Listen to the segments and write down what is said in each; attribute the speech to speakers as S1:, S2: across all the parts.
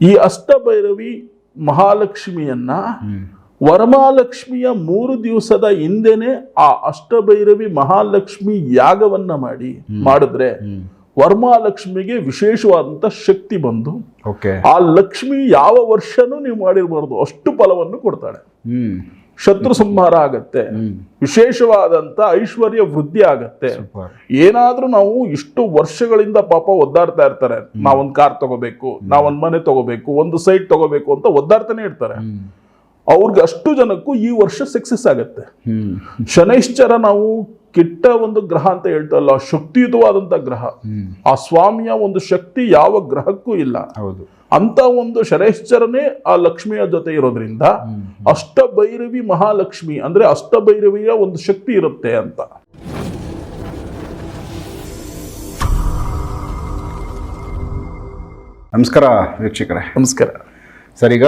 S1: ಈ ಅಷ್ಟಭೈರವಿ ಮಹಾಲಕ್ಷ್ಮಿಯನ್ನ ವರಮಹಾಲಕ್ಷ್ಮಿಯ ಮೂರು ದಿವಸದ ಹಿಂದೆನೆ ಆ ಅಷ್ಟಭೈರವಿ ಮಹಾಲಕ್ಷ್ಮಿ ಯಾಗವನ್ನ ಮಾಡಿ ಮಾಡಿದ್ರೆ ವರ್ಮಾಲಕ್ಷ್ಮಿಗೆ ವಿಶೇಷವಾದಂತ ಶಕ್ತಿ ಬಂದು
S2: ಓಕೆ.
S1: ಆ ಲಕ್ಷ್ಮಿ ಯಾವ ವರ್ಷನೂ ನೀವು ಮಾಡಿರಬಾರ್ದು. ಅಷ್ಟು ಫಲವನ್ನು ಕೊಡ್ತಾಳೆ. ಶತ್ರು ಸಂಹಾರ ಆಗತ್ತೆ ವಿಶೇಷವಾದಂತ ಐಶ್ವರ್ಯ ವೃದ್ಧಿ ಆಗತ್ತೆ. ಏನಾದ್ರೂ ನಾವು ಇಷ್ಟು ವರ್ಷಗಳಿಂದ ಪಾಪ ಒದ್ದಾಡ್ತಾ ಇರ್ತಾರೆ. ನಾವೊಂದ್ ಕಾರ್ ತಗೋಬೇಕು ನಾವೊಂದ್ ಮನೆ ತಗೋಬೇಕು ಒಂದು ಸೈಟ್ ತಗೋಬೇಕು ಅಂತ ಒದ್ದಾಡ್ತಾನೆ ಇರ್ತಾರೆ. ಅವ್ರಿಗೆ ಅಷ್ಟು ಜನಕ್ಕೂ ಈ ವರ್ಷ ಸಕ್ಸಸ್ ಆಗತ್ತೆ. ಶನೈಶ್ಚರ ನಾವು ಕೆಟ್ಟ ಒಂದು ಗ್ರಹ ಅಂತ ಹೇಳ್ತಲ್ಲ ಶಕ್ತಿಯುತವಾದಂಥ ಗ್ರಹ. ಆ ಸ್ವಾಮಿಯ ಒಂದು ಶಕ್ತಿ ಯಾವ ಗ್ರಹಕ್ಕೂ ಇಲ್ಲ.
S2: ಹೌದು.
S1: ಅಂತ ಒಂದು ಶರೇಶ್ಚರನೇ ಆ ಲಕ್ಷ್ಮಿಯ ಜೊತೆ ಇರೋದ್ರಿಂದ ಅಷ್ಟಭೈರವಿ ಮಹಾಲಕ್ಷ್ಮಿ ಅಂದ್ರೆ ಅಷ್ಟಭೈರವಿಯ ಒಂದು ಶಕ್ತಿ ಇರುತ್ತೆ ಅಂತ.
S2: ನಮಸ್ಕಾರ ವೀಕ್ಷಕರೇ.
S1: ನಮಸ್ಕಾರ.
S2: ಸರ್ ಈಗ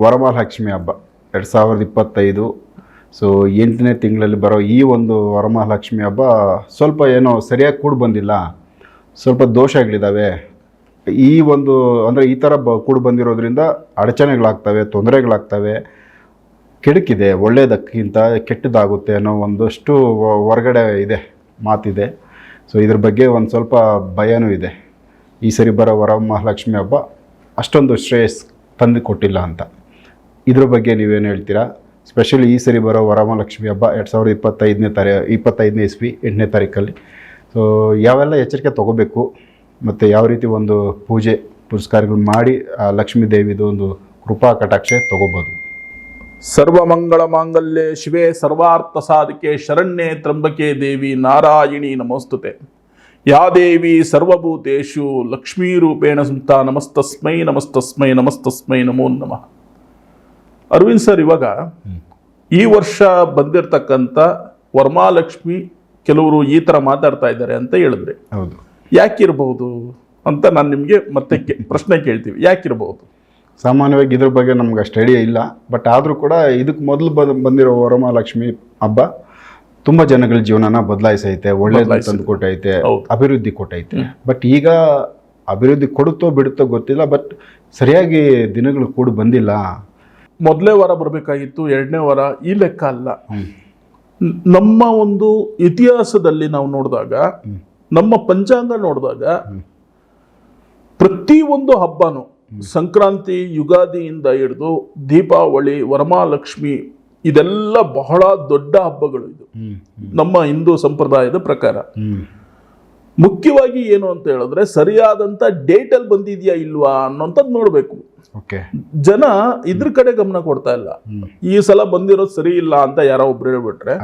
S2: ವರಮಹಾಲಕ್ಷ್ಮಿ ಹಬ್ಬ. ಎರಡು ಸಾವಿರದ ಇಪ್ಪತ್ತೈದು ಸೊ ಎಂಟನೇ ತಿಂಗಳಲ್ಲಿ ಬರೋ ಈ ಒಂದು ವರಮಹಾಲಕ್ಷ್ಮಿ ಹಬ್ಬ ಸ್ವಲ್ಪ ಏನೋ ಸರಿಯಾಗಿ ಕೂಡಿ ಬಂದಿಲ್ಲ. ಸ್ವಲ್ಪ ದೋಷಗಳಿದ್ದಾವೆ ಈ ಒಂದು, ಅಂದರೆ ಈ ಥರ ಬ, ಕೂಡಿ ಬಂದಿರೋದ್ರಿಂದ ಅಡಚಣೆಗಳಾಗ್ತವೆ, ತೊಂದರೆಗಳಾಗ್ತವೆ. ಕೆಡುಕಿದೆ ಒಳ್ಳೆಯದಕ್ಕಿಂತ ಕೆಟ್ಟದಾಗುತ್ತೆ ಅನ್ನೋ ಒಂದಷ್ಟು ಹೊರಗಡೆ ಇದೆ, ಮಾತಿದೆ. ಸೊ ಇದ್ರ ಬಗ್ಗೆ ಒಂದು ಸ್ವಲ್ಪ ಭಯನೂ ಇದೆ. ಈ ಸರಿ ಬರೋ ವರಮಹಾಲಕ್ಷ್ಮಿ ಹಬ್ಬ ಅಷ್ಟೊಂದು ಶ್ರೇಯಸ್ ತಂದು ಕೊಟ್ಟಿಲ್ಲ ಅಂತ. ಇದ್ರ ಬಗ್ಗೆ ನೀವೇನು ಹೇಳ್ತೀರಾ? ಸ್ಪೆಷಲಿ ಈ ಸರಿ ಬರೋ ವರಮಹಾಲಕ್ಷ್ಮಿ ಹಬ್ಬ ಎರಡು ಸಾವಿರದ ಇಪ್ಪತ್ತೈದನೇ ತಾರೀ, ಇಪ್ಪತ್ತೈದನೇ ಇಸ್ವಿ ಎಂಟನೇ ತಾರೀಕಲ್ಲಿ. ಸೊ ಯಾವೆಲ್ಲ ಎಚ್ಚರಿಕೆ ತೊಗೋಬೇಕು ಮತ್ತು ಯಾವ ರೀತಿ ಒಂದು ಪೂಜೆ ಪುರಸ್ಕಾರಗಳು ಮಾಡಿ ಆ ಲಕ್ಷ್ಮೀ ದೇವಿದು ಒಂದು ಕೃಪಾ ಕಟಾಕ್ಷೆ ತೊಗೋಬೋದು.
S1: ಸರ್ವಮಂಗಳ ಮಾಂಗಲ್ಯ ಶಿವೆ ಸರ್ವಾರ್ಥ ಸಾಧಿಕೆ ಶರಣ್ಯೆ ತ್ರಂಬಕೆ ದೇವಿ ನಾರಾಯಣಿ ನಮೋಸ್ತುತೆ. ಯಾ ದೇವಿ ಸರ್ವಭೂತೇಶು ಲಕ್ಷ್ಮೀ ರೂಪೇಣ ಸಂತ ನಮಸ್ತಸ್ಮೈ ನಮಸ್ತಸ್ಮೈ ನಮಸ್ತಸ್ಮೈ ನಮೋ ನಮಃ. ಅರವಿಂದ್ ಸರ್ ಇವಾಗ ಈ ವರ್ಷ ಬಂದಿರತಕ್ಕಂಥ ವರ್ಮಾಲಕ್ಷ್ಮಿ ಕೆಲವರು ಈ ತರ ಮಾತಾಡ್ತಾ ಇದ್ದಾರೆ ಅಂತ ಹೇಳಿದ್ರೆ
S2: ಹೌದು.
S1: ಯಾಕಿರಬಹುದು ಅಂತ ನಾನು ನಿಮಗೆ ಮತ್ತೆ ಪ್ರಶ್ನೆ ಕೇಳ್ತೀವಿ. ಯಾಕಿರಬಹುದು?
S2: ಸಾಮಾನ್ಯವಾಗಿ ಇದ್ರ ಬಗ್ಗೆ ನಮ್ಗೆ ಅಷ್ಟು ಐಡಿಯಾ ಇಲ್ಲ. ಬಟ್ ಆದರೂ ಕೂಡ ಇದಕ್ಕೆ ಮೊದಲು ಬಂದ್ ಬಂದಿರೋ ವರಮಹಾಲಕ್ಷ್ಮಿ ಹಬ್ಬ ತುಂಬ ಜನಗಳ ಜೀವನನ ಬದಲಾಯಿಸೈತೆ. ಒಳ್ಳೇದು. ತಂದು ಕೊಟ್ಟೈತೆ. ಅಭಿವೃದ್ಧಿ ಕೊಟ್ಟೈತೆ. ಬಟ್ ಈಗ ಅಭಿವೃದ್ಧಿ ಕೊಡುತ್ತೋ ಬಿಡುತ್ತೋ ಗೊತ್ತಿಲ್ಲ. ಬಟ್ ಸರಿಯಾಗಿ ದಿನಗಳು ಕೂಡ ಬಂದಿಲ್ಲ.
S1: ಮೊದಲೇ ವಾರ ಬರಬೇಕಾಗಿತ್ತು ಎರಡನೇ ವಾರ ಈ ಲೆಕ್ಕ ಅಲ್ಲ. ನಮ್ಮ ಒಂದು ಇತಿಹಾಸದಲ್ಲಿ ನಾವು ನೋಡಿದಾಗ ನಮ್ಮ ಪಂಚಾಂಗ ನೋಡಿದಾಗ ಪ್ರತಿ ಒಂದು ಹಬ್ಬನು ಸಂಕ್ರಾಂತಿ ಯುಗಾದಿಯಿಂದ ಹಿಡಿದು ದೀಪಾವಳಿ ವರಮಹಾಲಕ್ಷ್ಮಿ ಇದೆಲ್ಲ ಬಹಳ ದೊಡ್ಡ ಹಬ್ಬಗಳು ಇದು. ನಮ್ಮ ಹಿಂದೂ ಸಂಪ್ರದಾಯದ ಪ್ರಕಾರ. ಮುಖ್ಯವಾಗಿ ಏನು ಅಂತ ಹೇಳಿದ್ರೆ ಸರಿಯಾದಂತ ಡೇಟ್ ಅಲ್ಲಿ ಬಂದಿದ್ಯಾ ಇಲ್ವಾ ಅನ್ನೋಂಥದ್ದು ನೋಡಬೇಕು.
S2: ಓಕೆ.
S1: ಜನ ಇದ್ರ ಕಡೆ ಗಮನ ಕೊಡ್ತಾ ಇಲ್ಲ. ಈ ಸಲ ಬಂದಿರೋದು ಸರಿ ಇಲ್ಲ ಅಂತ ಯಾರೋ ಒಬ್ರು ಹೇಳ್ಬಿಟ್ರೆ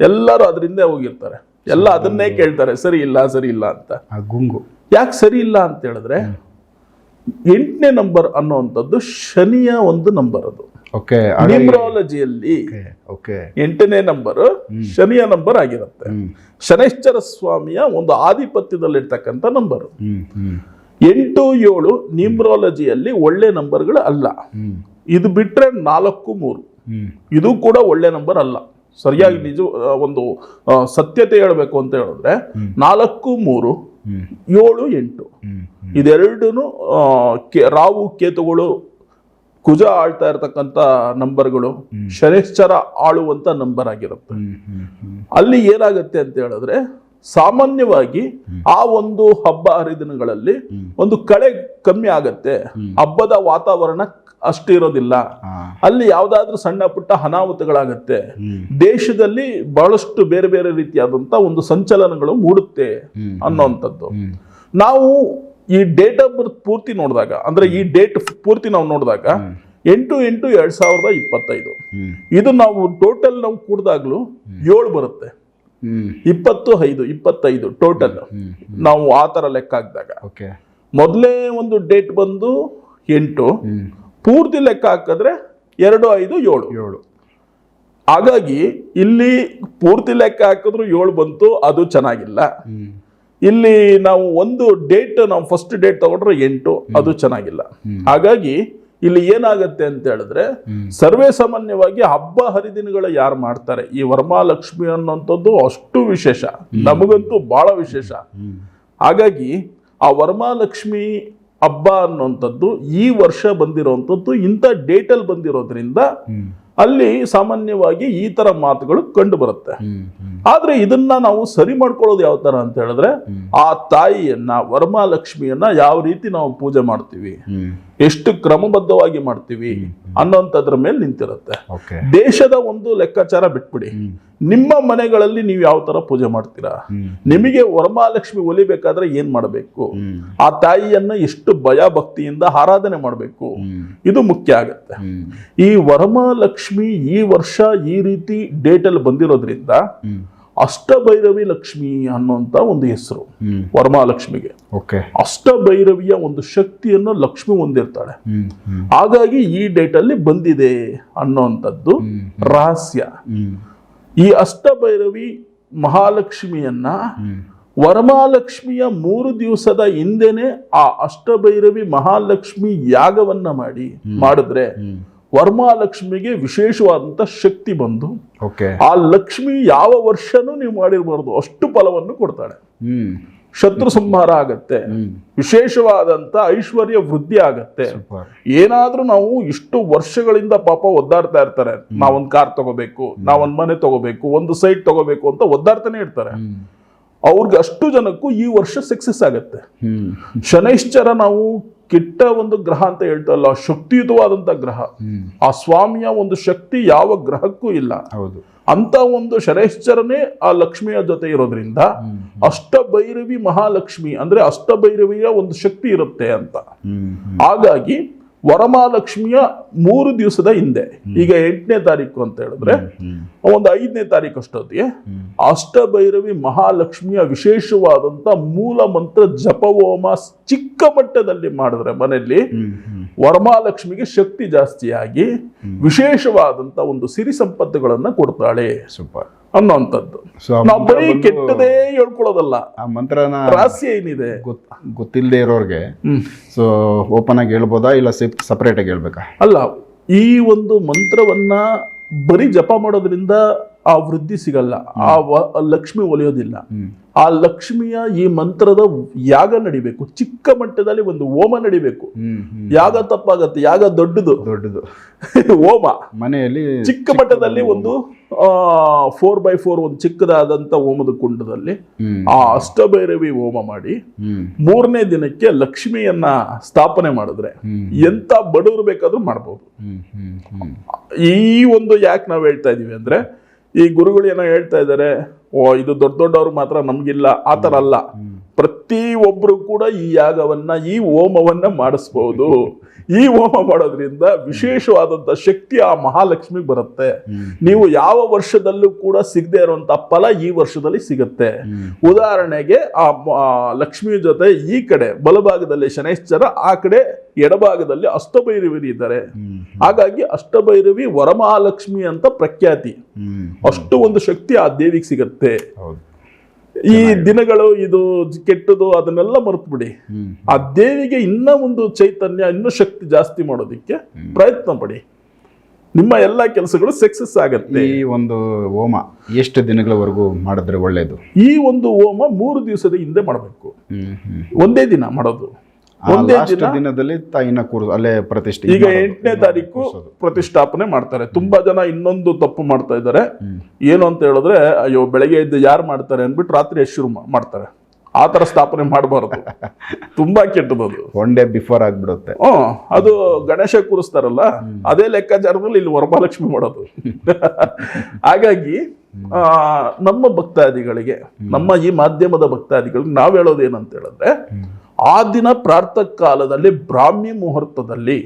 S1: ಎಲ್ಲರೂ ಅದರಿಂದ ಹೋಗಿರ್ತಾರೆ. ಎಲ್ಲ ಅದನ್ನೇ ಕೇಳ್ತಾರೆ ಸರಿ ಇಲ್ಲ ಸರಿ ಇಲ್ಲ ಅಂತ.
S2: ಗುಂಗು.
S1: ಯಾಕೆ ಸರಿ ಇಲ್ಲ ಅಂತ ಹೇಳಿದ್ರೆ ಎಂಟನೇ ನಂಬರ್ ಅನ್ನೋವಂಥದ್ದು ಶನಿಯ ಒಂದು ನಂಬರ್ ಅದು.
S2: ಓಕೆ
S1: ನ್ಯೂಮರಾಲಜಿಯಲ್ಲಿ
S2: ಓಕೆ
S1: ಎಂಟನೇ ನಂಬರ್ ಶನಿಯ ನಂಬರ್ ಆಗಿರುತ್ತೆ. ಶನೈಶ್ಚರ ಸ್ವಾಮಿಯ ಒಂದು ಆಧಿಪತ್ಯದಲ್ಲಿರ್ತಕ್ಕಂಥ ನಂಬರ್ ಎಂಟು ಏಳು ನ್ಯೂಮರಾಲಜಿಯಲ್ಲಿ ಒಳ್ಳೆ ನಂಬರ್ಗಳು ಅಲ್ಲ. ಇದು ಬಿಟ್ರೆ ನಾಲ್ಕು ಮೂರು. ಇದು ಕೂಡ ಒಳ್ಳೆ ನಂಬರ್ ಅಲ್ಲ. ಸರಿಯಾಗಿ ನಿಜ ಒಂದು ಸತ್ಯತೆ ಹೇಳಬೇಕು ಅಂತ ಹೇಳಿದ್ರೆ ನಾಲ್ಕು ಮೂರು ಏಳು ಎಂಟು. ಇದೆರಡೂ ರಾವು ಕೇತುಗಳು ಕುಜ ಆಳ್ತಾ ಇರತಕ್ಕಂತ ನಂಬರ್ಗಳು ಶನಿಶ್ಚರ ಆಳುವಂತ ನಂಬರ್ ಆಗಿರುತ್ತೆ. ಅಲ್ಲಿ ಏನಾಗುತ್ತೆ ಅಂತ ಹೇಳಿದ್ರೆ ಸಾಮಾನ್ಯವಾಗಿ ಆ ಒಂದು ಹಬ್ಬ ಹರಿದಿನಗಳಲ್ಲಿ ಒಂದು ಕಳೆ ಕಮ್ಮಿ ಆಗತ್ತೆ. ಹಬ್ಬದ ವಾತಾವರಣ
S2: ಅಷ್ಟಿರೋದಿಲ್ಲ
S1: ಅಲ್ಲಿ ಯಾವ್ದಾದ್ರೂ ಸಣ್ಣ ಪುಟ್ಟ ಅನಾಹುತಗಳಾಗತ್ತೆ. ದೇಶದಲ್ಲಿ ಬಹಳಷ್ಟು ಬೇರೆ ಬೇರೆ ರೀತಿಯಾದಂತ ಒಂದು ಸಂಚಲನಗಳು ಮೂಡುತ್ತೆ
S2: ಅನ್ನೋವಂಥದ್ದು
S1: ಅನ್ನೋಂಥದ್ದು. ನಾವು ಈ ಡೇಟ್ ಆಫ್ ಬರ್ತ್ ಪೂರ್ತಿ ನೋಡಿದಾಗ ಅಂದ್ರೆ ಈ ಡೇಟ್ ಪೂರ್ತಿ ನಾವು ನೋಡಿದಾಗ ಎಂಟು ಎಂಟು ಎರಡ್ ಸಾವಿರದ ಇಪ್ಪತ್ತೈದು. ಇದು ನಾವು ಟೋಟಲ್ ನಾವು ಕೂಡಿದಾಗ್ಲೂ ಏಳು ಬರುತ್ತೆ. ಇಪ್ಪತ್ತು ಐದು ಇಪ್ಪತ್ತೈದು ಟೋಟಲ್ ನಾವು ಆ ತರ ಲೆಕ್ಕ ಹಾಕಿದಾಗ.
S2: ಓಕೆ.
S1: ಮೊದಲೇ ಒಂದು ಡೇಟ್ ಬಂದು ಎಂಟು. ಪೂರ್ತಿ ಲೆಕ್ಕ ಹಾಕಿದ್ರೆ ಎರಡು ಐದು ಏಳು.
S2: ಏಳು.
S1: ಹಾಗಾಗಿ ಇಲ್ಲಿ ಪೂರ್ತಿ ಲೆಕ್ಕ ಹಾಕಿದ್ರು ಏಳು ಬಂತು ಅದು ಚೆನ್ನಾಗಿಲ್ಲ. ಇಲ್ಲಿ ನಾವು ಒಂದು ಡೇಟ್ ನಾವು ಫಸ್ಟ್ ಡೇಟ್ ತಗೊಂಡ್ರೆ ಎಂಟು ಅದು ಚೆನ್ನಾಗಿಲ್ಲ. ಹಾಗಾಗಿ ಇಲ್ಲಿ ಏನಾಗತ್ತೆ ಅಂತ ಹೇಳಿದ್ರೆ ಸರ್ವೇ ಸಾಮಾನ್ಯವಾಗಿ ಹಬ್ಬ ಹರಿದಿನಗಳು ಯಾರು ಮಾಡ್ತಾರೆ? ಈ ವರ್ಮಾಲಕ್ಷ್ಮಿ ಅನ್ನೋಂಥದ್ದು ಅಷ್ಟು ವಿಶೇಷ. ನಮಗಂತೂ ಬಹಳ ವಿಶೇಷ. ಹಾಗಾಗಿ ಆ ವರ್ಮಾಲಕ್ಷ್ಮಿ ಹಬ್ಬ ಅನ್ನೋಂಥದ್ದು ಈ ವರ್ಷ ಬಂದಿರುವಂಥದ್ದು ಇಂಥ ಡೇಟಲ್ಲಿ ಬಂದಿರೋದ್ರಿಂದ ಅಲ್ಲಿ ಸಾಮಾನ್ಯವಾಗಿ ಈ ತರ ಮಾತುಗಳು ಕಂಡು ಬರುತ್ತೆ. ಆದ್ರೆ ಇದನ್ನ ನಾವು ಸರಿ ಮಾಡ್ಕೊಳ್ಳೋದು ಯಾವ ತರ ಅಂತ ಹೇಳಿದ್ರೆ ಆ ತಾಯಿಯನ್ನ ವರಮಹಾಲಕ್ಷ್ಮಿಯನ್ನ ಯಾವ ರೀತಿ ನಾವು ಪೂಜೆ ಮಾಡ್ತೀವಿ? ಎಷ್ಟು ಕ್ರಮಬದ್ಧವಾಗಿ ಮಾಡ್ತೀವಿ ಅನ್ನೋಂಥದ್ರ ಮೇಲೆ ನಿಂತಿರುತ್ತೆ. ದೇಶದ ಒಂದು ಲೆಕ್ಕಾಚಾರ ಬಿಟ್ಬಿಡಿ. ನಿಮ್ಮ ಮನೆಗಳಲ್ಲಿ ನೀವು ಯಾವ ತರ ಪೂಜೆ ಮಾಡ್ತೀರಾ? ನಿಮಗೆ ವರಮಹಾಲಕ್ಷ್ಮಿ ಒಲಿಬೇಕಾದ್ರೆ ಏನ್ ಮಾಡಬೇಕು? ಆ ತಾಯಿಯನ್ನ ಎಷ್ಟು ಭಯ ಭಕ್ತಿಯಿಂದ ಆರಾಧನೆ ಮಾಡಬೇಕು? ಇದು ಮುಖ್ಯ ಆಗತ್ತೆ. ಈ ವರಮಹಾಲಕ್ಷ್ಮಿ ಈ ವರ್ಷ ಈ ರೀತಿ ಡೇಟಲ್ಲಿ ಬಂದಿರೋದ್ರಿಂದ ಅಷ್ಟಭೈರವಿ ಲಕ್ಷ್ಮಿ ಅನ್ನುವಂತ ಒಂದು ಹೆಸರು
S2: ವರ್ಮಾಲಕ್ಷ್ಮಿಗೆ.
S1: ಅಷ್ಟಭೈರವಿಯ ಒಂದು ಶಕ್ತಿಯನ್ನು ಲಕ್ಷ್ಮಿ ಹೊಂದಿರ್ತಾಳೆ. ಹಾಗಾಗಿ ಈ ಡೇಟಲ್ಲಿ ಬಂದಿದೆ ಅನ್ನುವಂಥದ್ದು ರಹಸ್ಯ. ಈ ಅಷ್ಟಭೈರವಿ ಮಹಾಲಕ್ಷ್ಮಿಯನ್ನ ವರಮಾಲಕ್ಷ್ಮಿಯ ಮೂರು ದಿವಸದ ಹಿಂದೆನೆ ಆ ಅಷ್ಟಭೈರವಿ ಮಹಾಲಕ್ಷ್ಮಿ ಯಾಗವನ್ನ ಮಾಡಿ ಮಾಡಿದ್ರೆ
S2: ಹ್ಮ್
S1: ವಿಶೇಷವಾದಂಥ ವಿಶೇಷವಾದಂತ ಶಕ್ತಿ ಬಂದು
S2: ಓಕೆ.
S1: ಆ ಲಕ್ಷ್ಮಿ ಯಾವ ವರ್ಷನೂ ನೀವು ಮಾಡಿರಬಾರ್ದು. ಅಷ್ಟು ಫಲವನ್ನು ಕೊಡ್ತಾಳೆ. ಶತ್ರು ಸಂಹಾರ ಆಗತ್ತೆ. ವಿಶೇಷವಾದಂತ ಐಶ್ವರ್ಯ ವೃದ್ಧಿ ಆಗತ್ತೆ. ಏನಾದ್ರೂ ನಾವು ಇಷ್ಟು ವರ್ಷಗಳಿಂದ ಪಾಪ ಒದ್ದಾಡ್ತಾ ಇರ್ತಾರೆ. ನಾವೊಂದ್ ಕಾರ್ ತಗೋಬೇಕು ನಾವೊಂದ್ ಮನೆ ತಗೋಬೇಕು ಒಂದು ಸೈಟ್ ತಗೋಬೇಕು ಅಂತ ಒದ್ದಾಡ್ತಾನೆ ಇರ್ತಾರೆ. ಅವ್ರಿಗೆ ಅಷ್ಟು ಜನಕ್ಕೂ ಈ ವರ್ಷ ಸಕ್ಸಸ್ ಆಗತ್ತೆ. ಶನೈಶ್ಚರ ನಾವು ಕೆಟ್ಟ ಒಂದು ಗ್ರಹ ಅಂತ ಹೇಳ್ತಲ್ಲ ಶಕ್ತಿಯುತವಾದಂಥ ಗ್ರಹ. ಆ ಸ್ವಾಮಿಯ ಒಂದು ಶಕ್ತಿ ಯಾವ ಗ್ರಹಕ್ಕೂ ಇಲ್ಲ.
S2: ಹೌದು.
S1: ಅಂತ ಒಂದು ಶರೇಶ್ಚರನೇ ಆ ಲಕ್ಷ್ಮಿಯ ಜೊತೆ ಇರೋದ್ರಿಂದ ಅಷ್ಟಭೈರವಿ ಮಹಾಲಕ್ಷ್ಮಿ ಅಂದ್ರೆ ಅಷ್ಟಭೈರವಿಯ ಒಂದು ಶಕ್ತಿ ಇರುತ್ತೆ ಅಂತ. ಹಾಗಾಗಿ ವರಮಹಾಲಕ್ಷ್ಮಿಯ ಮೂರು ದಿವಸದ ಹಿಂದೆ. ಈಗ ಎಂಟನೇ ತಾರೀಕು ಅಂತ ಹೇಳಿದ್ರೆ ಒಂದು ಐದನೇ ತಾರೀಕು ಅಷ್ಟೊತ್ತಿಗೆ ಅಷ್ಟಭೈರವಿ ಮಹಾಲಕ್ಷ್ಮಿಯ ವಿಶೇಷವಾದಂತ ಮೂಲ ಮಂತ್ರ ಜಪವೋಮ ಚಿಕ್ಕ ಮಟ್ಟದಲ್ಲಿ ಮಾಡಿದ್ರೆ ಮನೆಯಲ್ಲಿ ವರಮಹಾಲಕ್ಷ್ಮಿಗೆ ಶಕ್ತಿ ಜಾಸ್ತಿಯಾಗಿ ವಿಶೇಷವಾದಂತ ಒಂದು ಸಿರಿ ಸಂಪತ್ತುಗಳನ್ನ ಕೊಡ್ತಾಳೆ.
S2: ಸೂಪರ್.
S1: ಅನ್ನೋಂಥದ್ದು ನಾವು ಬರೀ ಕೆಟ್ಟದೇ ಹೇಳ್ಕೊಳ್ಳೋದಲ್ಲ.
S2: ಆ ಮಂತ್ರನ
S1: ರಹಸ್ಯ ಏನಿದೆ?
S2: ಗೊತ್ ಗೊತ್ತಿಲ್ಲದೆ ಇರೋರಿಗೆ ಸೊ ಓಪನ್ ಆಗಿ ಹೇಳ್ಬೋದಾ ಇಲ್ಲ ಸಪರೇಟ್ ಆಗಿ ಹೇಳ್ಬೇಕಾ?
S1: ಅಲ್ಲ ಈ ಒಂದು ಮಂತ್ರವನ್ನ ಬರೀ ಜಪ ಮಾಡೋದ್ರಿಂದ ಆ ವೃದ್ಧಿ ಸಿಗಲ್ಲ. ಆ ಲಕ್ಷ್ಮಿ ಒಲಿಯೋದಿಲ್ಲ. ಆ ಲಕ್ಷ್ಮಿಯ ಈ ಮಂತ್ರದ ಯಾಗ ನಡಿಬೇಕು. ಚಿಕ್ಕ ಮಟ್ಟದಲ್ಲಿ ಒಂದು ಹೋಮ ನಡಿಬೇಕು. ಯಾಗ ತಪ್ಪಾಗತ್ತೆ ಯಾಗ ದೊಡ್ಡದು.
S2: ದೊಡ್ಡದು.
S1: ಹೋಮ.
S2: ಮನೆಯಲ್ಲಿ
S1: ಚಿಕ್ಕ ಮಟ್ಟದಲ್ಲಿ ಒಂದು ಫೋರ್ ಬೈ ಫೋರ್ ಒಂದು ಚಿಕ್ಕದಾದಂತ ಹೋಮದ ಕುಂಡದಲ್ಲಿ ಆ ಅಷ್ಟಭೈರವಿ ಹೋಮ ಮಾಡಿ ಮೂರನೇ ದಿನಕ್ಕೆ ಲಕ್ಷ್ಮಿಯನ್ನ ಸ್ಥಾಪನೆ ಮಾಡಿದ್ರೆ ಎಂತ ಬಡವರು ಬೇಕಾದ್ರೂ ಮಾಡ್ಬೋದು. ಈ ಒಂದು ಯಾಕೆ ನಾವು ಹೇಳ್ತಾ ಇದೀವಿ ಅಂದ್ರೆ ಈ ಗುರುಗಳು ಏನೋ ಹೇಳ್ತಾ ಇದ್ದಾರೆ ಓ ಇದು ದೊಡ್ಡ ದೊಡ್ಡವ್ರು ಮಾತ್ರ ನಮಗಿಲ್ಲ ಆ ಥರ ಅಲ್ಲ. ಪ್ರತಿ ಒಬ್ರು ಕೂಡ ಈ ಯಾಗವನ್ನ ಈ ಹೋಮವನ್ನ ಮಾಡಿಸ್ಬೋದು. ಈ ಹೋಮ ಮಾಡೋದ್ರಿಂದ ವಿಶೇಷವಾದಂತ ಶಕ್ತಿ ಆ ಮಹಾಲಕ್ಷ್ಮಿಗೆ ಬರುತ್ತೆ. ನೀವು ಯಾವ ವರ್ಷದಲ್ಲೂ ಕೂಡ ಸಿಗದೆ ಇರುವಂತ ಫಲ ಈ ವರ್ಷದಲ್ಲಿ ಸಿಗುತ್ತೆ. ಉದಾಹರಣೆಗೆ ಆ ಲಕ್ಷ್ಮಿ ಜೊತೆ ಈ ಕಡೆ ಬಲಭಾಗದಲ್ಲಿ ಶನೈಶ್ಚರ ಆ ಕಡೆ ಎಡಭಾಗದಲ್ಲಿ ಅಷ್ಟಭೈರವಿರಿ ಇದ್ದಾರೆ. ಹಾಗಾಗಿ ಅಷ್ಟಭೈರವಿ ವರಮಹಾಲಕ್ಷ್ಮಿ ಅಂತ ಪ್ರಖ್ಯಾತಿ. ಅಷ್ಟು ಒಂದು ಶಕ್ತಿ ಆ ದೇವಿಗೆ ಸಿಗತ್ತೆ. ಈ ದಿನಗಳು ಇದು ಕೆಟ್ಟದು ಅದನ್ನೆಲ್ಲ ಮರೆತು ಬಿಡಿ ಆ ದೇವಿಗೆ ಇನ್ನ ಒಂದು ಚೈತನ್ಯ ಇನ್ನೂ ಶಕ್ತಿ ಜಾಸ್ತಿ ಮಾಡೋದಿಕ್ಕೆ ಪ್ರಯತ್ನ ಪಡಿ. ನಿಮ್ಮ ಎಲ್ಲ ಕೆಲಸಗಳು ಸಕ್ಸಸ್ ಆಗತ್ತೆ.
S2: ಈ ಒಂದು ಹೋಮ ಎಷ್ಟು ದಿನಗಳವರೆಗೂ ಮಾಡಿದ್ರೆ ಒಳ್ಳೆಯದು
S1: ಈ ಒಂದು ಹೋಮ ಮೂರು ದಿವಸದ ಹಿಂದೆ ಮಾಡಬೇಕು. ಒಂದೇ ದಿನ ಮಾಡೋದು. ಒಂದೇ
S2: ದಿನದಲ್ಲಿ ತಾಯಿನ ಕೂರ್ ಅಲ್ಲೇ ಪ್ರತಿಷ್ಠೆ
S1: ಈಗ. ಎಂಟನೇ ತಾರೀಕು ಪ್ರತಿಷ್ಠಾಪನೆ ಮಾಡ್ತಾರೆ. ತುಂಬಾ ಜನ ಇನ್ನೊಂದು ತಪ್ಪು ಮಾಡ್ತಾ ಇದ್ದಾರೆ. ಏನು ಅಂತ ಹೇಳಿದ್ರೆ ಅಯ್ಯೋ ಬೆಳಗ್ಗೆ ಎದ್ದು ಯಾರು ಮಾಡ್ತಾರೆ ಅಂದ್ಬಿಟ್ಟು ರಾತ್ರಿ ಶುರು ಮಾಡ್ತಾರೆ. ಆ ತರ ಸ್ಥಾಪನೆ ಮಾಡಬಾರದು. ತುಂಬಾ ಕೆಟ್ಟದದು.
S2: ಒನ್ ಡೇ ಬಿಫೋರ್ ಆಗ್ಬಿಡುತ್ತೆ.
S1: ಹ್ಮ್ ಅದು ಗಣೇಶ ಕೂರಿಸ್ತಾರಲ್ಲ ಅದೇ ಲೆಕ್ಕಾಚಾರದಲ್ಲಿ ಇಲ್ಲಿ ವರಮಹಾಲಕ್ಷ್ಮಿ ಮಾಡೋದು. ಹಾಗಾಗಿ ಆ, ನಮ್ಮ ಭಕ್ತಾದಿಗಳಿಗೆ ನಮ್ಮ ಈ ಮಾಧ್ಯಮದ ಭಕ್ತಾದಿಗಳಿಗೆ ನಾವ್ ಹೇಳೋದು ಏನಂತ ಹೇಳಿದ್ರೆ ಆ ದಿನ ಪ್ರಾರ್ಥ ಕಾಲದಲ್ಲಿ ಬ್ರಾಹ್ಮಿ ಮುಹೂರ್ತದಲ್ಲಿ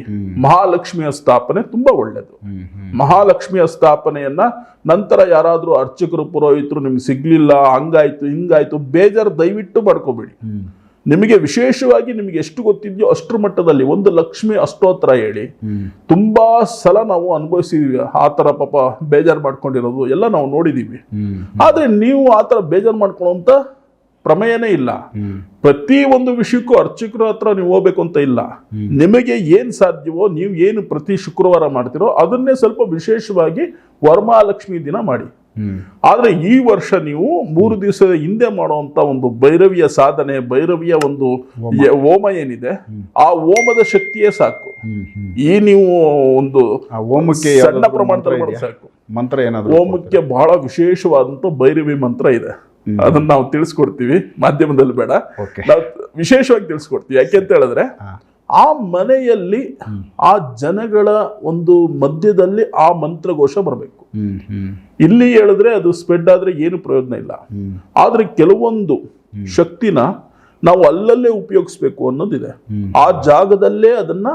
S1: ಮಹಾಲಕ್ಷ್ಮಿಯ ಸ್ಥಾಪನೆ ತುಂಬಾ
S2: ಹ್ಮ್
S1: ಮಹಾಲಕ್ಷ್ಮಿಯ ಸ್ಥಾಪನೆಯನ್ನ ನಂತರ ಯಾರಾದ್ರೂ ಅರ್ಚಕರು ಪುರೋಹಿತರು ನಿಮ್ಗೆ ಸಿಗ್ಲಿಲ್ಲ ಹಂಗಾಯ್ತು ಹಿಂಗಾಯ್ತು ಬೇಜಾರು ದಯವಿಟ್ಟು ಮಾಡ್ಕೋಬೇಡಿ. ನಿಮಗೆ ವಿಶೇಷವಾಗಿ ನಿಮಗೆ ಎಷ್ಟು ಗೊತ್ತಿದೆಯೋ ಅಷ್ಟ್ರ ಮಟ್ಟದಲ್ಲಿ ಒಂದು ಲಕ್ಷ್ಮಿ ಅಷ್ಟೋತ್ತರ ಹೇಳಿ ತುಂಬಾ ಸಲ ನಾವು ಅನುಭವಿಸಿದೀವಿ. ಆ ತರ ಪಾಪ ಬೇಜಾರು ಮಾಡ್ಕೊಂಡಿರೋದು ಎಲ್ಲ ನಾವು ನೋಡಿದೀವಿ. ಆದರೆ ನೀವು ಆ ಬೇಜಾರ್ ಬೇಜಾರು ಮಾಡ್ಕೊಳ್ಳೋಂತ ಪ್ರಮೇಯನೇ ಇಲ್ಲ. ಪ್ರತಿ ಒಂದು ವಿಷಯಕ್ಕೂ ಅರ್ಚಕರ ಹತ್ರ ನೀವು ಹೋಗ್ಬೇಕು ಅಂತ ಇಲ್ಲ. ನಿಮಗೆ ಏನ್ ಸಾಧ್ಯವೋ ನೀವು ಏನು ಪ್ರತಿ ಶುಕ್ರವಾರ ಮಾಡ್ತಿರೋ ಅದನ್ನೇ ಸ್ವಲ್ಪ ವಿಶೇಷವಾಗಿ ವರ್ಮಾಲಕ್ಷ್ಮಿ ದಿನ ಮಾಡಿ. ಆದರೆ ಈ ವರ್ಷ ನೀವು ಮೂರು ದಿವಸದ ಹಿಂದೆ ಮಾಡುವಂತ ಒಂದು ಭೈರವಿಯ ಸಾಧನೆ ಭೈರವಿಯ ಒಂದು ಓಮ ಹೋಮ ಏನಿದೆ ಆ ಹೋಮದ ಶಕ್ತಿಯೇ ಸಾಕು. ಈ ನೀವು ಒಂದು
S2: ಓಮಕ್ಕೆ ಹೋಮಕ್ಕೆ
S1: ಸಣ್ಣ ಪ್ರಮಾಣದಲ್ಲಿ ಸಾಕು.
S2: ಮಂತ್ರ ಏನಾದ್ರು
S1: ಹೋಮಕ್ಕೆ ಬಹಳ ವಿಶೇಷವಾದಂತ ಭೈರವಿ ಮಂತ್ರ ಇದೆ. ಅದನ್ನ ನಾವು ತಿಳಿಸ್ಕೊಡ್ತೀವಿ. ಮಾಧ್ಯಮದಲ್ಲಿ ಬೇಡ. ನಾವು ವಿಶೇಷವಾಗಿ ತಿಳಿಸ್ಕೊಡ್ತೀವಿ. ಯಾಕೆ ಅಂತ ಹೇಳಿದ್ರೆ ಆ ಮನೆಯಲ್ಲಿ ಆ ಜನಗಳ ಒಂದು ಮಧ್ಯದಲ್ಲಿ ಆ ಮಂತ್ರಘೋಷ ಬರಬೇಕು. ಇಲ್ಲಿ ಹೇಳಿದ್ರೆ ಅದು ಸ್ಪ್ರೆಡ್ ಆದ್ರೆ ಏನು ಪ್ರಯೋಜನ ಇಲ್ಲ. ಆದ್ರೆ ಕೆಲವೊಂದು ಶಕ್ತಿನ ನಾವು ಅಲ್ಲಲ್ಲೇ ಉಪಯೋಗಿಸ್ಬೇಕು ಅನ್ನೋದಿದೆ. ಆ ಜಾಗದಲ್ಲೇ ಅದನ್ನ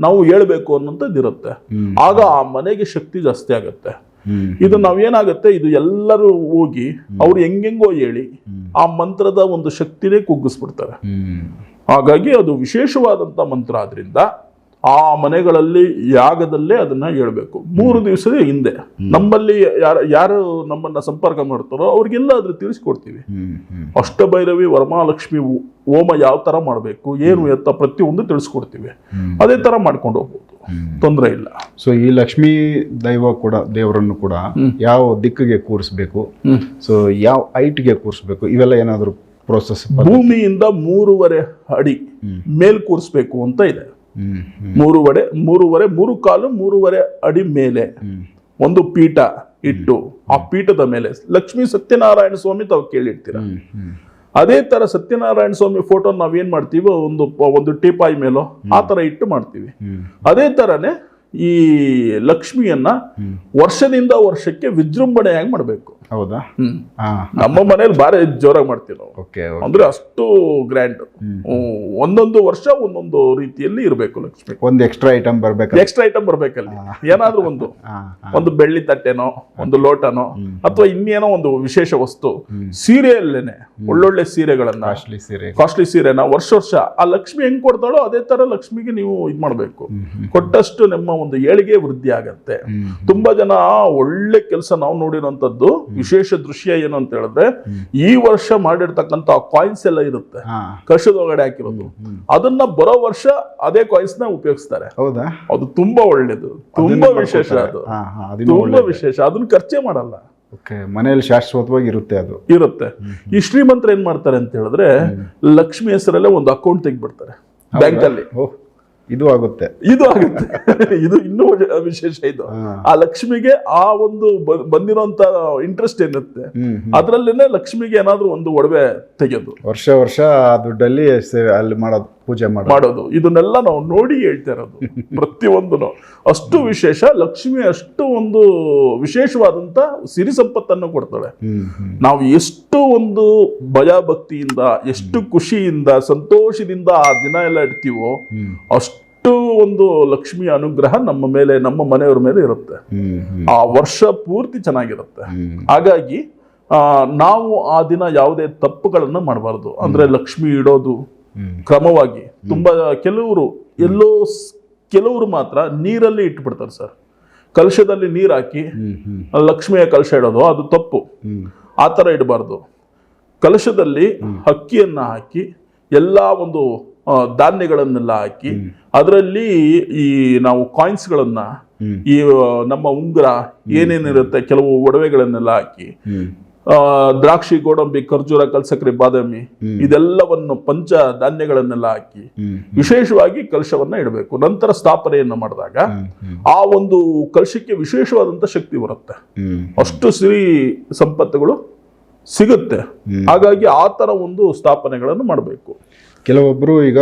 S1: ನಾವು ಹೇಳ್ಬೇಕು ಅನ್ನೋಂಥದ್ದು ಇರುತ್ತೆ ಆಗ ಆ ಮನೆಗೆ ಶಕ್ತಿ ಜಾಸ್ತಿ ಆಗುತ್ತೆ. ಇದು ನಾವೇನಾಗುತ್ತೆ? ಇದು ಎಲ್ಲರೂ ಹೋಗಿ ಅವ್ರು ಹೆಂಗೆಂಗೋ ಹೇಳಿ ಆ ಮಂತ್ರದ ಒಂದು ಶಕ್ತಿನೇ ಕುಗ್ಗಿಸ್ಬಿಡ್ತಾರೆ. ಹಾಗಾಗಿ ಅದು ವಿಶೇಷವಾದಂಥ ಮಂತ್ರ ಆದ್ರಿಂದ ಆ ಮನೆಗಳಲ್ಲಿ ಯಾಗದಲ್ಲೇ ಅದನ್ನ ಹೇಳ್ಬೇಕು. ಮೂರು ದಿವಸದ ಹಿಂದೆ ನಮ್ಮಲ್ಲಿ ಯಾರು ಯಾರು ನಮ್ಮನ್ನ ಸಂಪರ್ಕ ಮಾಡ್ತಾರೋ ಅವ್ರಿಗೆಲ್ಲ ಅದ್ರ ತಿಳಿಸ್ಕೊಡ್ತೀವಿ. ಅಷ್ಟಭೈರವಿ ವರಮಹಾಲಕ್ಷ್ಮಿ ಹೋಮ ಯಾವ ತರ ಮಾಡಬೇಕು ಏನು ಎತ್ತ ಪ್ರತಿಯೊಂದು ತಿಳಿಸ್ಕೊಡ್ತೀವಿ. ಅದೇ ತರ ಮಾಡ್ಕೊಂಡು ಹೋಗ್ಬೋದು. ತೊಂದರೆ ಇಲ್ಲ.
S2: ಸೊ ಈ ಲಕ್ಷ್ಮೀ ದೈವ ಕೂಡ ದೇವರನ್ನು ಕೂಡ ಯಾವ ದಿಕ್ಕಿಗೆ ಕೂರಿಸ್ಬೇಕು. ಸೊ ಯಾವ ಹೈಟ್ಗೆ ಕೂರಿಸ್ಬೇಕು? ಇವೆಲ್ಲ ಏನಾದರೂ ಪ್ರೋಸೆಸ್
S1: ಭೂಮಿಯಿಂದ ಮೂರುವರೆ ಅಡಿ ಮೇಲ್ ಕೂರಿಸ್ಬೇಕು ಅಂತ ಇದೆ. ಮೂರುವರೆ ಮೂರುವರೆ ಮೂರು ಕಾಲು ಮೂರುವರೆ ಅಡಿ ಮೇಲೆ. ಒಂದು ಪೀಠ ಇಟ್ಟು ಆ ಪೀಠದ ಮೇಲೆ. ಲಕ್ಷ್ಮೀ ಸತ್ಯನಾರಾಯಣ ಸ್ವಾಮಿ ತಾವು ಕೇಳಿರ್ತೀರ. ಅದೇ ತರ ಸತ್ಯನಾರಾಯಣ ಸ್ವಾಮಿ ಫೋಟೋ ನಾವೇನ್ ಮಾಡ್ತೀವಿ ಒಂದು ಒಂದು ಟೀಪಾಯಿ ಮೇಲೋ ಆ ತರ ಇಟ್ಟು ಮಾಡ್ತೀವಿ. ಅದೇ ತರನೇ ಈ ಲಕ್ಷ್ಮಿಯನ್ನ ವರ್ಷದಿಂದ ವರ್ಷಕ್ಕೆ ವಿಜೃಂಭಣೆಯಾಗಿ ಮಾಡಬೇಕು.
S2: ಹೌದಾ?
S1: ನಮ್ಮ ಮನೇಲಿ ಬಾರಿ ಜೋರಾಗಿ ಮಾಡ್ತೀವಿ ನಾವು. ಅಂದ್ರೆ ಅಷ್ಟು ಗ್ರ್ಯಾಂಡ್ ಒಂದೊಂದು ವರ್ಷ ಒಂದೊಂದು ರೀತಿಯಲ್ಲಿ ಇರಬೇಕು ಲಕ್ಷ್ಮಿ.
S2: ಒಂದು ಎಕ್ಸ್ಟ್ರಾ ಐಟಮ್ ಬರ್ಬೇಕು
S1: ಎಕ್ಸ್ಟ್ರಾ ಐಟಮ್ ಬರ್ಬೇಕಲ್ಲಿ. ಏನಾದ್ರೂ ಒಂದು. ಒಂದು ಬೆಳ್ಳಿ ತಟ್ಟೆನೋ ಒಂದು ಲೋಟನೋ ಅಥವಾ ಇನ್ನೇನೋ ಒಂದು ವಿಶೇಷ ವಸ್ತು. ಸೀರೆಯಲ್ಲೇನೆ ಒಳ್ಳೊಳ್ಳೆ ಸೀರೆಗಳನ್ನ.
S2: ಕಾಸ್ಟ್ಲಿ ಸೀರೆ.
S1: ಕಾಸ್ಟ್ಲಿ ಸೀರೆನ ವರ್ಷ ವರ್ಷ. ಆ ಲಕ್ಷ್ಮಿ ಹೆಂಗ್ ಕೊಡ್ತಾಳೋ ಅದೇ ತರ ಲಕ್ಷ್ಮಿಗೆ ನೀವು ಇದ್ ಮಾಡ್ಬೇಕು. ಕೊಟ್ಟಷ್ಟು ನಿಮ್ಮ ಒಂದು ಏಳಿಗೆ ವೃದ್ಧಿ ಆಗತ್ತೆ. ತುಂಬಾ ಜನ ಒಳ್ಳೆ ಕೆಲಸ ನಾವು ನೋಡಿರೋಂಥದ್ದು. ವಿಶೇಷ ದೃಶ್ಯ ಏನು ಅಂತ ಹೇಳಿದ್ರೆ ಈ ವರ್ಷ ಮಾಡಿರ್ತಕ್ಕಂಥ ಕಾಯಿನ್ಸ್ ಎಲ್ಲ ಇರುತ್ತೆ. ಕಷದೊಳಗಡೆ ಹಾಕಿರೋದು. ಅದನ್ನ ಬರೋ ವರ್ಷ ಅದೇ ಕಾಯಿನ್ಸ್ನ ಉಪಯೋಗಿಸ್ತಾರೆ.
S2: ಹೌದಾ?
S1: ಅದು ತುಂಬಾ ಒಳ್ಳೇದು. ತುಂಬಾ ವಿಶೇಷ ಅದು. ತುಂಬಾ ವಿಶೇಷ. ಅದನ್ನ ಖರ್ಚೆ ಮಾಡಲ್ಲ.
S2: ಓಕೆ ಮನೆಯಲ್ಲಿ ಶಾಶ್ವತವಾಗಿ ಇರುತ್ತೆ ಅದು.
S1: ಇರುತ್ತೆ. ಈ ಶ್ರೀಮಂತರು ಏನ್ ಮಾಡ್ತಾರೆ ಅಂತ ಹೇಳಿದ್ರೆ ಲಕ್ಷ್ಮಿ ಹೆಸರಲ್ಲೇ ಒಂದು ಅಕೌಂಟ್ ತೆಗಿಬಿಡ್ತಾರೆ ಬ್ಯಾಂಕ್ ಅಲ್ಲಿ
S2: ಇದು ಆಗುತ್ತೆ.
S1: ಇದು ಆಗುತ್ತೆ. ಇದು ಇನ್ನೂ ವಿಶೇಷ ಇದು. ಆ ಲಕ್ಷ್ಮಿಗೆ ಆ ಒಂದು ಬಂದಿರೋಂತ ಇಂಟ್ರೆಸ್ಟ್ ಏನಿರುತ್ತೆ ಅದರಲ್ಲೇನೆ ಲಕ್ಷ್ಮಿಗೆ ಏನಾದ್ರೂ ಒಂದು ಒಡವೆ ತೆಗೆಯೋದು.
S2: ವರ್ಷ ವರ್ಷ ಆ ದುಡ್ಡಲ್ಲಿ ಸೇವೆ ಅಲ್ಲಿ ಮಾಡೋದು. ಪೂಜೆ ಮಾಡೋದು.
S1: ಇದನ್ನೆಲ್ಲ ನಾವು ನೋಡಿ ಹೇಳ್ತಾ ಇರೋದು. ಪ್ರತಿಯೊಂದು ಅಷ್ಟು ವಿಶೇಷ ಲಕ್ಷ್ಮಿ ಅಷ್ಟು ಒಂದು ವಿಶೇಷವಾದಂತ ಸಿರಿ ಸಂಪತ್ತನ್ನು ಕೊಡ್ತಾಳೆ ನಾವು ಎಷ್ಟು ಒಂದು ಭಯ ಭಕ್ತಿಯಿಂದ ಎಷ್ಟು ಖುಷಿಯಿಂದ ಸಂತೋಷದಿಂದ ಆ ದಿನ ಎಲ್ಲ ಇಡ್ತೀವೋ ಅಷ್ಟು ಒಂದು ಲಕ್ಷ್ಮಿಯ ಅನುಗ್ರಹ ನಮ್ಮ ಮೇಲೆ ನಮ್ಮ ಮನೆಯವರ ಮೇಲೆ ಇರುತ್ತೆ. ಆ ವರ್ಷ ಪೂರ್ತಿ ಚೆನ್ನಾಗಿರುತ್ತೆ. ಹಾಗಾಗಿ ನಾವು ಆ ದಿನ ಯಾವುದೇ ತಪ್ಪುಗಳನ್ನು ಮಾಡಬಾರ್ದು. ಅಂದ್ರೆ ಲಕ್ಷ್ಮಿ ಇಡೋದು ಕ್ರಮವಾಗಿ ತುಂಬಾ ಕೆಲವರು ಎಲ್ಲೋ ಕೆಲವರು ಮಾತ್ರ ನೀರಲ್ಲಿ ಇಟ್ಬಿಡ್ತಾರೆ ಸರ್. ಕಲಶದಲ್ಲಿ ನೀರು ಹಾಕಿ ಲಕ್ಷ್ಮಿಯ ಕಲಶ ಇಡೋದು ಅದು ತಪ್ಪು. ಆ ಥರ ಇಡಬಾರ್ದು. ಕಲಶದಲ್ಲಿ ಅಕ್ಕಿಯನ್ನ ಹಾಕಿ ಎಲ್ಲ ಒಂದು ಧಾನ್ಯಗಳನ್ನೆಲ್ಲ ಹಾಕಿ ಅದರಲ್ಲಿ ಈ ನಾವು ಕಾಯಿನ್ಸ್ಗಳನ್ನ. ಈ ನಮ್ಮ ಉಂಗುರ ಏನೇನಿರುತ್ತೆ ಕೆಲವು ಒಡವೆಗಳನ್ನೆಲ್ಲ ಹಾಕಿ ದ್ರಾಕ್ಷಿ ಗೋಡಂಬಿ ಖರ್ಜೂರ ಕಲ್ಸಕ್ರೆ ಬಾದಾಮಿ ಇದೆಲ್ಲವನ್ನು ಪಂಚ ಧಾನ್ಯಗಳನ್ನೆಲ್ಲ ಹಾಕಿ ವಿಶೇಷವಾಗಿ ಕಲಶವನ್ನ ಇಡಬೇಕು. ನಂತರ ಸ್ಥಾಪನೆಯನ್ನ ಮಾಡಿದಾಗ ಆ ಒಂದು ಕಲಶಕ್ಕೆ ವಿಶೇಷವಾದಂತ ಶಕ್ತಿ ಬರುತ್ತೆ. ಅಷ್ಟು ಸಿರಿ ಸಂಪತ್ತುಗಳು ಸಿಗುತ್ತೆ. ಹಾಗಾಗಿ ಆ ತರ ಒಂದು ಸ್ಥಾಪನೆಗಳನ್ನು ಮಾಡಬೇಕು.
S2: ಕೆಲವೊಬ್ರು ಈಗ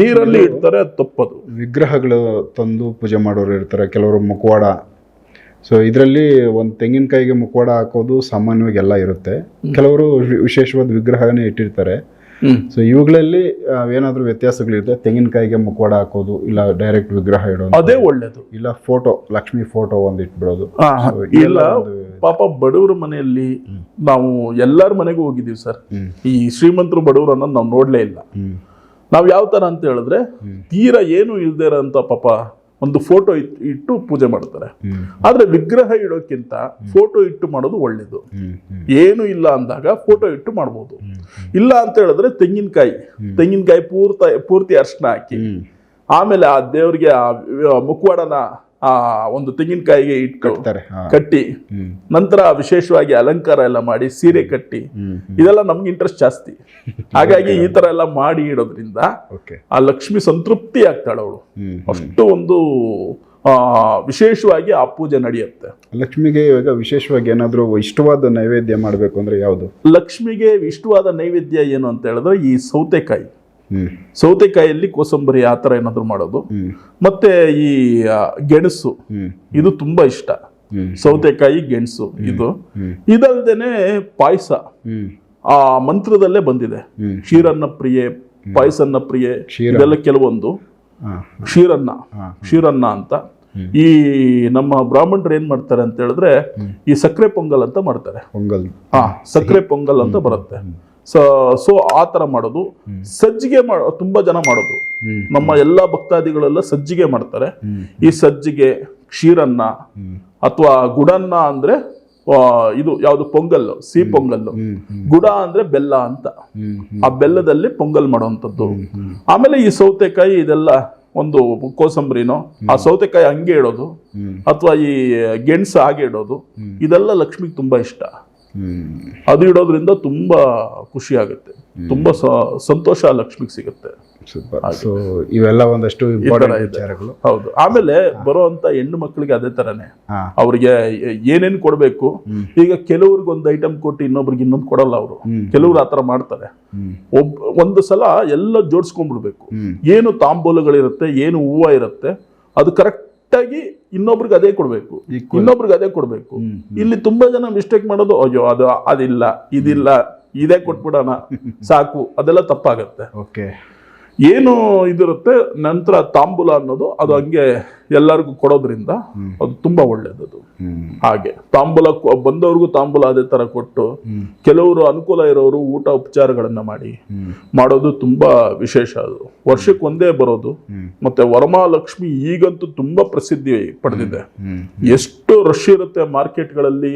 S1: ನೀರಲ್ಲಿ ಇಡ್ತಾರೆ ತಪ್ಪದು.
S2: ವಿಗ್ರಹಗಳು ತಂದು ಪೂಜೆ ಮಾಡೋರು ಇರ್ತಾರೆ. ಕೆಲವರು ಮುಖವಾಡ ಸೊ ಇದರಲ್ಲಿ ಒಂದು ತೆಂಗಿನಕಾಯಿಗೆ ಮುಖವಾಡ ಹಾಕೋದು ಸಾಮಾನ್ಯವಾಗಿ ಎಲ್ಲ ಇರುತ್ತೆ ಕೆಲವರು ವಿಶೇಷವಾದ ವಿಗ್ರಹನೇ ಇಟ್ಟಿರ್ತಾರೆ. ಸೊ ಇವುಗಳಲ್ಲಿ ಏನಾದರೂ ವ್ಯತ್ಯಾಸಗಳಿರುತ್ತೆ? ತೆಂಗಿನಕಾಯಿಗೆ ಮುಖವಾಡ ಹಾಕೋದು ಇಲ್ಲ ಡೈರೆಕ್ಟ್ ವಿಗ್ರಹ ಇಡೋದು
S1: ಅದೇ ಒಳ್ಳೇದು.
S2: ಇಲ್ಲ ಫೋಟೋ ಲಕ್ಷ್ಮಿ ಫೋಟೋ ಒಂದು ಇಟ್ಬಿಡೋದು.
S1: ಇಲ್ಲ ಪಾಪ ಬಡವರ ಮನೆಯಲ್ಲಿ ನಾವು ಎಲ್ಲರ ಮನೆಗೂ ಹೋಗಿದ್ದೀವಿ ಸರ್. ಈ ಶ್ರೀಮಂತರು ಬಡವರು ಅನ್ನೋದು ನಾವು ನೋಡ್ಲೇ ಇಲ್ಲ. ನಾವು ಯಾವ ತರ ಅಂತ ಹೇಳಿದ್ರೆ ತೀರಾ ಏನು ಇಲ್ದೇ ಇರೋಂಥ ಪಾಪ ಒಂದು ಫೋಟೋ ಇಟ್ಟು ಪೂಜೆ ಮಾಡ್ತಾರೆ. ಆದರೆ ವಿಗ್ರಹ ಇಡೋಕ್ಕಿಂತ ಫೋಟೋ ಇಟ್ಟು ಮಾಡೋದು ಒಳ್ಳೇದು. ಏನು ಇಲ್ಲ ಅಂದಾಗ ಫೋಟೋ ಇಟ್ಟು ಮಾಡ್ಬೋದು. ಇಲ್ಲ ಅಂತ ಹೇಳಿದ್ರೆ ತೆಂಗಿನಕಾಯಿ ತೆಂಗಿನಕಾಯಿ ಪೂರ್ತ ಪೂರ್ತಿ ಅರ್ಶನ ಹಾಕಿ ಆಮೇಲೆ ಆ ದೇವ್ರಿಗೆ ಆ ಮುಖವಾಡನ ಆ ಒಂದು ತೆಂಗಿನಕಾಯಿಗೆ ಇಟ್ಟು ಕಟ್ಟಿ ನಂತರ ವಿಶೇಷವಾಗಿ ಅಲಂಕಾರ ಎಲ್ಲ ಮಾಡಿ ಸೀರೆ ಕಟ್ಟಿ ಇದೆಲ್ಲ ನಮ್ಗೆ ಇಂಟ್ರೆಸ್ಟ್ ಜಾಸ್ತಿ. ಹಾಗಾಗಿ ಈ ತರ ಎಲ್ಲ ಮಾಡಿ ಇಡೋದ್ರಿಂದ ಆ ಲಕ್ಷ್ಮಿ ಸಂತೃಪ್ತಿ ಆಗ್ತಾಳೆ ಅವಳು. ಅಷ್ಟು ಒಂದು ಆ, ವಿಶೇಷವಾಗಿ ಆ ಪೂಜೆ ನಡೆಯುತ್ತೆ.
S2: ಲಕ್ಷ್ಮಿಗೆ ಇವಾಗ ವಿಶೇಷವಾಗಿ ಏನಾದರೂ ಇಷ್ಟವಾದ ನೈವೇದ್ಯ ಮಾಡಬೇಕು ಅಂದ್ರೆ ಯಾವುದು?
S1: ಲಕ್ಷ್ಮಿಗೆ ಇಷ್ಟವಾದ ನೈವೇದ್ಯ ಏನು ಅಂತ ಹೇಳಿದ್ರೆ ಈ ಸೌತೆಕಾಯಿ.
S2: ಹ್ಮ್.
S1: ಸೌತೆಕಾಯಲ್ಲಿ ಕೋಸಂಬರಿ ಆ ಥರ ಏನಾದ್ರು ಮಾಡೋದು. ಮತ್ತೆ ಈ ಗೆಣಸು. ಇದು ತುಂಬಾ ಇಷ್ಟ. ಸೌತೆಕಾಯಿ ಗೆಣಸು ಇದು. ಇದಲ್ದೇನೆ ಪಾಯಸ. ಆ ಮಂತ್ರದಲ್ಲೇ ಬಂದಿದೆ. ಕ್ಷೀರನ್ನ ಪ್ರಿಯೆ ಪಾಯಸನ್ನ ಪ್ರಿಯೆ ಇದೆಲ್ಲ ಕೆಲವೊಂದು. ಕ್ಷೀರನ್ನ. ಕ್ಷೀರನ್ನ ಅಂತ. ಈ ನಮ್ಮ ಬ್ರಾಹ್ಮಣರು ಏನ್ ಮಾಡ್ತಾರೆ ಅಂತ ಹೇಳಿದ್ರೆ ಈ ಸಕ್ಕರೆ ಪೊಂಗಲ್ ಅಂತ ಮಾಡ್ತಾರೆ.
S2: ಪೊಂಗಲ್.
S1: ಹಾ ಸಕ್ಕರೆ ಪೊಂಗಲ್ ಅಂತ ಬರುತ್ತೆ. ಸೊ ಸೊ ಆ ತರ ಮಾಡೋದು. ಸಜ್ಜಿಗೆ ಮಾಡೋ ತುಂಬಾ ಜನ ಮಾಡೋದು. ನಮ್ಮ ಎಲ್ಲಾ ಭಕ್ತಾದಿಗಳೆಲ್ಲ ಸಜ್ಜಿಗೆ ಮಾಡ್ತಾರೆ. ಈ ಸಜ್ಜಿಗೆ ಕ್ಷೀರನ್ನ ಅಥವಾ ಗುಡನ್ನ ಅಂದ್ರೆ ಇದು ಯಾವುದು ಪೊಂಗಲ್ ಸಿಹಿ
S2: ಪೊಂಗಲ್.
S1: ಗುಡ ಅಂದ್ರೆ ಬೆಲ್ಲ ಅಂತ. ಆ ಬೆಲ್ಲದಲ್ಲಿ ಪೊಂಗಲ್ ಮಾಡುವಂಥದ್ದು. ಆಮೇಲೆ ಈ ಸೌತೆಕಾಯಿ ಇದೆಲ್ಲ ಒಂದು ಕೋಸಂಬರಿನೋ ಆ ಸೌತೆಕಾಯಿ ಹಂಗೆ ಇಡೋದು. ಅಥವಾ ಈ ಗೆಣಸು ಹಾಗೆ ಇಡೋದು. ಇದೆಲ್ಲ ಲಕ್ಷ್ಮಿಗೆ ತುಂಬಾ ಇಷ್ಟ. ಅದು ಇಡೋದ್ರಿಂದ ತುಂಬಾ ಖುಷಿ ಆಗುತ್ತೆ. ತುಂಬಾ ಸಂತೋಷ ಲಕ್ಷ್ಮಿಗೆ ಸಿಗುತ್ತೆ.
S2: ಸೊ ಇವೆಲ್ಲ ಒಂದಷ್ಟು ವಿಚಾರಗಳು.
S1: ಹೌದು. ಆಮೇಲೆ ಬರುವಂತ ಹೆಣ್ಣು ಮಕ್ಕಳಿಗೆ ಅದೇ ತರನೇ. ಅವ್ರಿಗೆ ಏನೇನ್ ಕೊಡ್ಬೇಕು? ಈಗ ಕೆಲವ್ರಿಗೆ ಒಂದು ಐಟಮ್ ಕೊಟ್ಟು ಇನ್ನೊಬ್ರಿಗೆ ಇನ್ನೊಂದು ಕೊಡಲ್ಲ ಅವರು. ಕೆಲವ್ರು ಆತರ ಮಾಡ್ತಾರೆ. ಒಬ್ ಒಂದು ಸಲ ಎಲ್ಲ ಜೋಡಿಸ್ಕೊಂಡ್ಬಿಡ್ಬೇಕು. ಏನು ತಾಂಬೂಲಗಳಿರುತ್ತೆ ಏನು ಹೂವ ಇರುತ್ತೆ ಅದು ಕರೆಕ್ಟ್ ಆಗಿ ಇನ್ನೊಬ್ರಿಗೆ ಅದೇ ಕೊಡಬೇಕು. ಇನ್ನೊಬ್ರಿಗೆ ಅದೇ ಕೊಡಬೇಕು. ಇಲ್ಲಿ ತುಂಬಾ ಜನ ಮಿಸ್ಟೇಕ್ ಮಾಡೋದು ಅಯ್ಯೋ ಅದು ಅದಿಲ್ಲ ಇದಿಲ್ಲ ಇದೇ ಕೊಟ್ಬಿಡೋಣ ಸಾಕು ಅದೆಲ್ಲ ತಪ್ಪಾಗತ್ತೆ.
S2: ಓಕೆ.
S1: ಏನು ಇದಿರುತ್ತೆ ನಂತರ ತಾಂಬೂಲ ಅನ್ನೋದು ಅದು ಹಂಗೆ ಎಲ್ಲರಿಗೂ ಕೊಡೋದ್ರಿಂದ ಅದು ತುಂಬಾ ಒಳ್ಳೇದದು. ಹಾಗೆ ತಾಂಬೂಲ ಬಂದವ್ರಿಗೂ ತಾಂಬೂಲ ಅದೇ ತರ ಕೊಟ್ಟು ಕೆಲವರು ಅನುಕೂಲ ಇರೋರು ಊಟ ಉಪಚಾರಗಳನ್ನ ಮಾಡಿ ಮಾಡೋದು ತುಂಬಾ ವಿಶೇಷ ಅದು. ವರ್ಷಕ್ಕೆ ಒಂದೇ ಬರೋದು. ಮತ್ತೆ ವರಮಹಾಲಕ್ಷ್ಮಿ ಈಗಂತೂ ತುಂಬಾ ಪ್ರಸಿದ್ಧಿ ಪಡೆದಿದೆ. ಎಷ್ಟು ರಶ್ ಇರುತ್ತೆ ಮಾರ್ಕೆಟ್ಗಳಲ್ಲಿ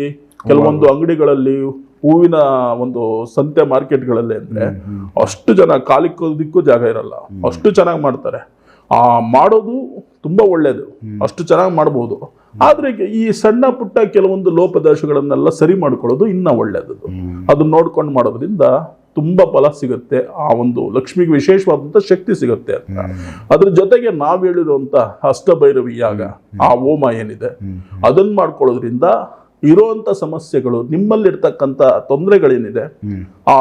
S1: ಕೆಲವೊಂದು ಅಂಗಡಿಗಳಲ್ಲಿ ಹೂವಿನ ಒಂದು ಸಂತೆ ಮಾರ್ಕೆಟ್ಗಳಲ್ಲಿ ಅಂದ್ರೆ ಅಷ್ಟು ಜನ ಕಾಲಿಕ್ಕೋದಕ್ಕೂ ಜಾಗ ಇರಲ್ಲ. ಅಷ್ಟು ಚೆನ್ನಾಗಿ ಮಾಡ್ತಾರೆ. ಆ ಮಾಡೋದು ತುಂಬಾ ಒಳ್ಳೇದು. ಅಷ್ಟು ಚೆನ್ನಾಗಿ ಮಾಡ್ಬೋದು. ಆದ್ರೆ ಈ ಸಣ್ಣ ಪುಟ್ಟ ಕೆಲವೊಂದು ಲೋಪದೋಷಗಳನ್ನೆಲ್ಲ ಸರಿ ಮಾಡ್ಕೊಳ್ಳೋದು ಇನ್ನ ಒಳ್ಳೇದು. ಅದನ್ನ ನೋಡ್ಕೊಂಡು ಮಾಡೋದ್ರಿಂದ ತುಂಬಾ ಫಲ ಸಿಗುತ್ತೆ. ಆ ಒಂದು ಲಕ್ಷ್ಮಿಗೆ ವಿಶೇಷವಾದಂತ ಶಕ್ತಿ ಸಿಗುತ್ತೆ ಅಂತ. ಅದ್ರ ಜೊತೆಗೆ ನಾವ್ ಹೇಳಿರುವಂತ ಅಷ್ಟಭೈರವಿ ಯಾಗ ಆ ಹೋಮ ಏನಿದೆ ಅದನ್ನ ಮಾಡ್ಕೊಳ್ಳೋದ್ರಿಂದ ಇರುವಂತ ಸಮಸ್ಯೆಗಳು ನಿಮ್ಮಲ್ಲಿರ್ತಕ್ಕಂಥ ತೊಂದರೆಗಳೇನಿದೆ ಆ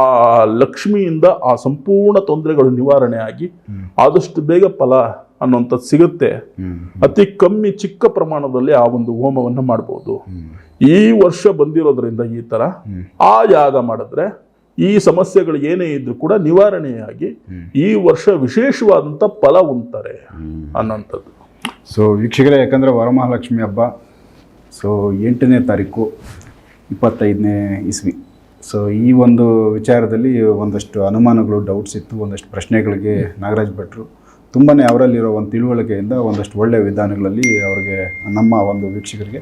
S1: ಲಕ್ಷ್ಮಿಯಿಂದ ಆ ಸಂಪೂರ್ಣ ತೊಂದರೆಗಳು ನಿವಾರಣೆ ಆಗಿ ಆದಷ್ಟು ಬೇಗ ಫಲ ಅನ್ನುವಂಥದ್ದು ಸಿಗುತ್ತೆ. ಅತಿ ಕಮ್ಮಿ ಚಿಕ್ಕ ಪ್ರಮಾಣದಲ್ಲಿ ಆ ಒಂದು ಹೋಮವನ್ನು ಮಾಡ್ಬೋದು. ಈ ವರ್ಷ ಬಂದಿರೋದ್ರಿಂದ ಈ ತರ ಆ ಯಾಗ ಮಾಡಿದ್ರೆ ಈ ಸಮಸ್ಯೆಗಳು ಏನೇ ಇದ್ರೂ ಕೂಡ ನಿವಾರಣೆಯಾಗಿ ಈ ವರ್ಷ ವಿಶೇಷವಾದಂಥ ಫಲ ಉಂತಾರೆ ಅನ್ನೋಂಥದ್ದು
S2: ಸೊ ವೀಕ್ಷಕರೇ ಯಾಕಂದರೆ ವರಮಹಾಲಕ್ಷ್ಮಿ ಹಬ್ಬ ಸೊ ಎಂಟನೇ ತಾರೀಕು ಇಪ್ಪತ್ತೈದನೇ ಇಸ್ವಿ. ಸೊ ಈ ಒಂದು ವಿಚಾರದಲ್ಲಿ ಒಂದಷ್ಟು ಅನುಮಾನಗಳು ಡೌಟ್ಸ್ ಇತ್ತು. ಒಂದಷ್ಟು ಪ್ರಶ್ನೆಗಳಿಗೆ ನಾಗರಾಜ್ ಭಟ್ರು ತುಂಬಾ ಅವರಲ್ಲಿರೋ ಒಂದು ತಿಳುವಳಿಕೆಯಿಂದ ಒಂದಷ್ಟು ಒಳ್ಳೆಯ ವಿಧಾನಗಳಲ್ಲಿ ಅವರಿಗೆ ನಮ್ಮ ಒಂದು ವೀಕ್ಷಕರಿಗೆ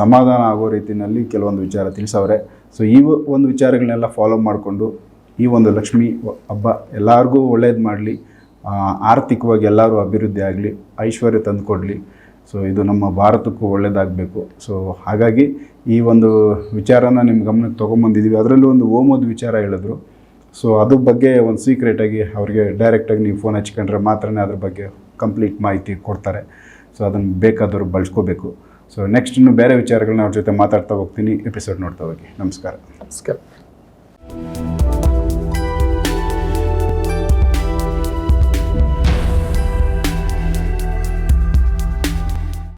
S2: ಸಮಾಧಾನ ಆಗೋ ರೀತಿಯಲ್ಲಿ ಕೆಲವೊಂದು ವಿಚಾರ ತಿಳಿಸವ್ರೆ. ಸೊ ಈ ಒಂದು ವಿಚಾರಗಳನ್ನೆಲ್ಲ ಫಾಲೋ ಮಾಡಿಕೊಂಡು ಈ ಒಂದು ಲಕ್ಷ್ಮಿ ಹಬ್ಬ ಎಲ್ಲರಿಗೂ ಒಳ್ಳೇದು ಮಾಡಲಿ. ಆರ್ಥಿಕವಾಗಿ ಎಲ್ಲರೂ ಅಭಿವೃದ್ಧಿ ಆಗಲಿ, ಐಶ್ವರ್ಯ ತಂದುಕೊಡ್ಲಿ. ಸೊ ಇದು ನಮ್ಮ ಭಾರತಕ್ಕೂ ಒಳ್ಳೆಯದಾಗಬೇಕು ಸೊ ಹಾಗಾಗಿ ಈ ಒಂದು ವಿಚಾರನ ನಿಮ್ಮ ಗಮನಕ್ಕೆ ತೊಗೊಂಬಂದಿದ್ದೀವಿ ಅದರಲ್ಲೂ ಒಂದು ಓಮೋದ್ ವಿಚಾರ ಹೇಳಿದ್ರು. ಸೊ ಅದ್ರ ಬಗ್ಗೆ ಒಂದು ಸೀಕ್ರೆಟಾಗಿ ಅವ್ರಿಗೆ ಡೈರೆಕ್ಟಾಗಿ ನೀವು ಫೋನ್ ಹಚ್ಕೊಂಡ್ರೆ ಮಾತ್ರನೇ ಅದ್ರ ಬಗ್ಗೆ ಕಂಪ್ಲೀಟ್ ಮಾಹಿತಿ ಕೊಡ್ತಾರೆ. ಸೊ ಅದನ್ನು ಬೇಕಾದವರು ಬಳಸ್ಕೋಬೇಕು. ಸೊ ನೆಕ್ಸ್ಟ್ ಇನ್ನು ಬೇರೆ ವಿಚಾರಗಳನ್ನ ಅವ್ರ ಜೊತೆ ಮಾತಾಡ್ತಾ ಹೋಗ್ತೀನಿ. ಎಪಿಸೋಡ್ ನೋಡ್ತಾ ಹೋಗಿ. ನಮಸ್ಕಾರ.
S1: ನಮಸ್ಕಾರ.